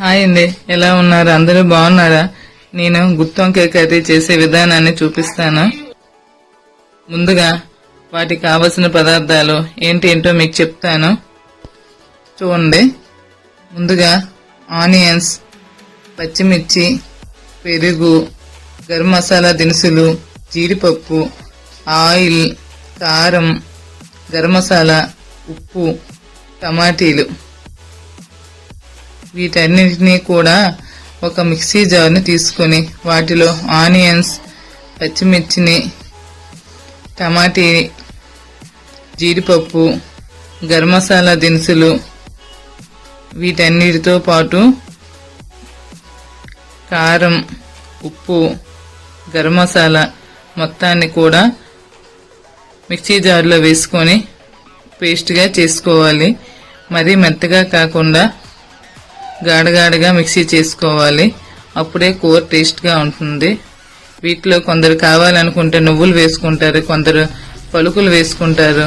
Hi అండి. ఎలా ఉన్నారు? అందరూ బాగున్నారా? నేను గుత్తొంకాయ కర్రీ చేసే విధానాన్ని చూపిస్తాను. ముందుగా వాటికి కావలసిన పదార్థాలు ఏంటి ఏంటో మీకు చెప్తాను. చూడండి. ముందుగా ఆనియన్స్ పచ్చిమిర్చి పెరుగు గరం మసాలా దినుసులు జీడిపప్పు ఆయిల్ కారం గరం మసాలా ఉప్పు టమాటీలు. వీటన్నిటినీ కూడా ఒక మిక్సీ జార్ని తీసుకొని వాటిలో ఆనియన్స్ పచ్చిమిర్చిని టమాటీ జీడిపప్పు గరం మసాలా దినుసులు వీటన్నిటితో పాటు కారం ఉప్పు గరం మసాలా మొత్తాన్ని కూడా మిక్సీ జార్లో వేసుకొని పేస్ట్గా చేసుకోవాలి. మరీ మెత్తగా కాకుండా గాడగాడగా మిక్సీ చేసుకోవాలి. అప్పుడే కూర టేస్ట్గా ఉంటుంది. వీటిలో కొందరు కావాలనుకుంటే నువ్వులు వేసుకుంటారు కొందరు పలుకులు వేసుకుంటారు.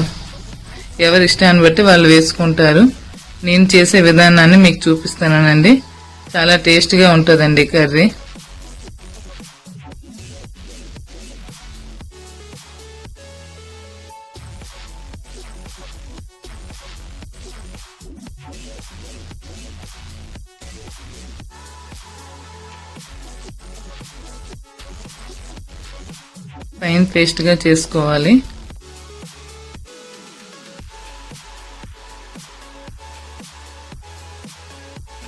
ఎవరి ఇష్టాన్ని బట్టి వాళ్ళు వేసుకుంటారు. నేను చేసే విధానాన్ని మీకు చూపిస్తానండి. చాలా టేస్ట్గా ఉంటుందండి కర్రీ. ఫైన్ పేస్ట్గా చేసుకోవాలి.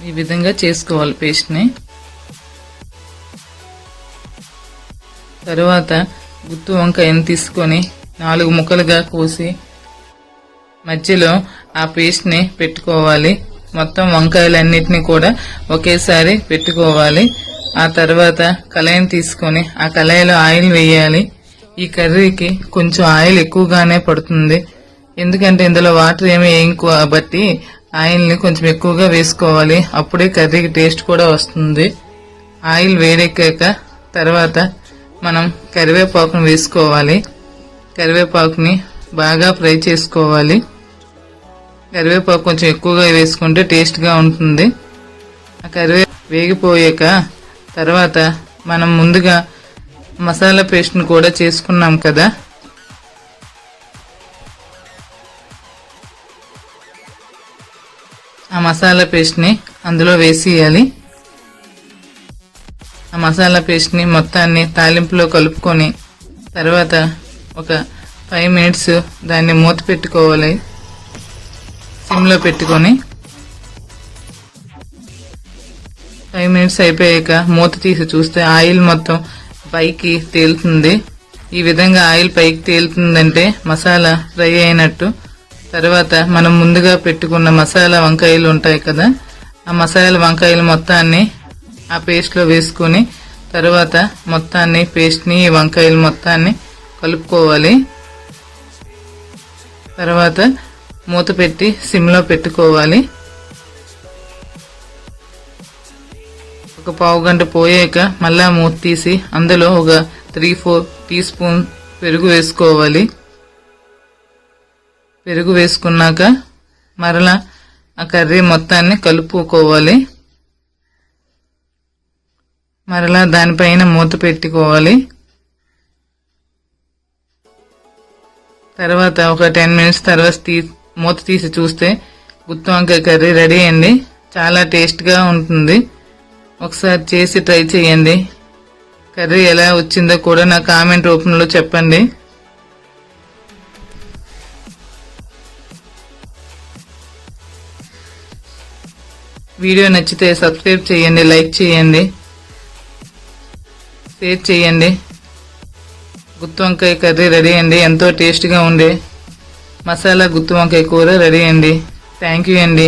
ఈ విధంగా చేసుకోవాలి పేస్ట్ని తరువాత గుత్తు వంకాయని తీసుకొని నాలుగు ముక్కలుగా కోసి మధ్యలో ఆ పేస్ట్ని పెట్టుకోవాలి. మొత్తం వంకాయలన్నిటిని కూడా ఒకేసారి పెట్టుకోవాలి. ఆ తర్వాత కళాయిని తీసుకొని ఆ కళాయిలో ఆయిల్ వేయాలి. ఈ కర్రీకి కొంచెం ఆయిల్ ఎక్కువగానే పడుతుంది. ఎందుకంటే ఇందులో వాటర్ ఏమి వేయం కాబట్టి ఆయిల్ని కొంచెం ఎక్కువగా వేసుకోవాలి. అప్పుడే కర్రీకి టేస్ట్ కూడా వస్తుంది. ఆయిల్ వేడెక్కాక తర్వాత మనం కరివేపాకును వేసుకోవాలి. కరివేపాకుని బాగా ఫ్రై చేసుకోవాలి. కరివేపాకు కొంచెం ఎక్కువగా వేసుకుంటే టేస్ట్గా ఉంటుంది. ఆ కరివే వేగిపోయాక తర్వాత మనం ముందుగా మసాలా పేస్ట్ని కూడా చేసుకున్నాం కదా. ఆ మసాలా పేస్ట్ని అందులో వేసేయాలి. ఆ మసాలా పేస్ట్ని మొత్తాన్ని తాలింపులో కలుపుకొని తర్వాత ఒక ఫైవ్ మినిట్స్ దాన్ని మూత పెట్టుకోవాలి. సిమ్లో పెట్టుకొని ఫైవ్ మినిట్స్ అయిపోయాక మూత తీసి చూస్తే ఆయిల్ మొత్తం పైకి తేలుతుంది. ఈ విధంగా ఆయిల్ పైకి తేలుతుందంటే మసాలా ఫ్రై అయినట్టు. తర్వాత మనం ముందుగా పెట్టుకున్న మసాలా వంకాయలు ఉంటాయి కదా ఆ మసాలా వంకాయలు మొత్తాన్ని ఆ పేస్ట్లో వేసుకొని తర్వాత మొత్తాన్ని పేస్ట్ని ఈ వంకాయలు మొత్తాన్ని కలుపుకోవాలి. తర్వాత మూత పెట్టి సిమ్లో పెట్టుకోవాలి. ఒక పావు గంట పోయాక మళ్ళా మూత తీసి అందులో ఒక త్రీ ఫోర్ టీ స్పూన్ పెరుగు వేసుకోవాలి. పెరుగు వేసుకున్నాక మరలా ఆ కర్రీ మొత్తాన్ని కలుపుకోవాలి. మరలా దానిపైన మూత పెట్టుకోవాలి. తర్వాత ఒక టెన్ మినిట్స్ తర్వాత తీ మూత తీసి చూస్తే గుత్తి వంకాయ కర్రీ రెడీ అయింది. చాలా టేస్ట్గా ఉంటుంది. ఒకసారి చేసి ట్రై చేయండి. కర్రీ ఎలా వచ్చిందో కూడా నా కామెంట్ రూపంలో చెప్పండి. వీడియో నచ్చితే సబ్స్క్రైబ్ చేయండి లైక్ చేయండి షేర్ చేయండి. గుత్తి వంకాయ కర్రీ రెడీ అండి ఎంతో టేస్ట్గా ఉండే మసాలా గుత్తి వంకాయ కూర రెడీ అండి. థ్యాంక్ యూ అండి.